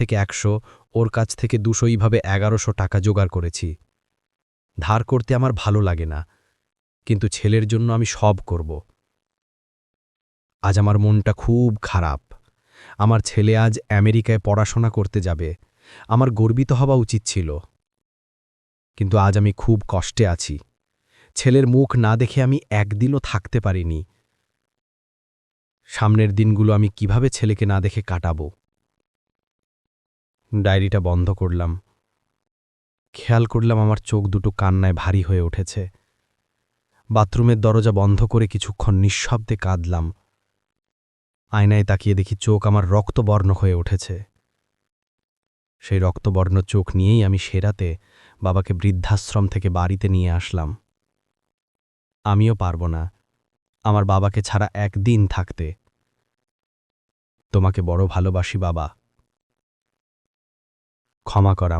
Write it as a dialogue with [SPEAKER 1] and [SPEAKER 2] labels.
[SPEAKER 1] থেকে একশো, ওর কাছ থেকে দুশো, এইভাবে এগারোশো টাকা জোগাড় করেছি। ধার করতে আমার ভালো লাগে না, কিন্তু ছেলের জন্য আমি সব করব। আজ আমার মনটা খুব খারাপ। আমার ছেলে আজ আমেরিকায় পড়াশোনা করতে যাবে। আমার গর্বিত হওয়া উচিত ছিল। কিন্তু আজ আমি খুব কষ্টে আছি। ছেলের মুখ না দেখে আমি একদিনও থাকতে পারিনি। সামনের দিনগুলো আমি কীভাবে ছেলেকে না দেখে কাটাবো? ডায়েরিটা বন্ধ করলাম। খেয়াল করলাম আমার চোখ দুটো কান্নায় ভারী হয়ে উঠেছে। বাথরুমের দরজা বন্ধ করে কিছুক্ষণ নিঃশব্দে কাঁদলাম। আয়নায় তাকিয়ে দেখি চোখ আমার রক্তবর্ণ হয়ে উঠেছে। সেই রক্তবর্ণ চোখ নিয়েই আমি সেরাতে বাবাকে বৃদ্ধাশ্রম থেকে বাড়িতে নিয়ে আসলাম। আমিও পারব না, আমার বাবাকে ছাড়া একদিন থাকতে। তোমাকে বড় ভালোবাসি বাবা। ক্ষমা কর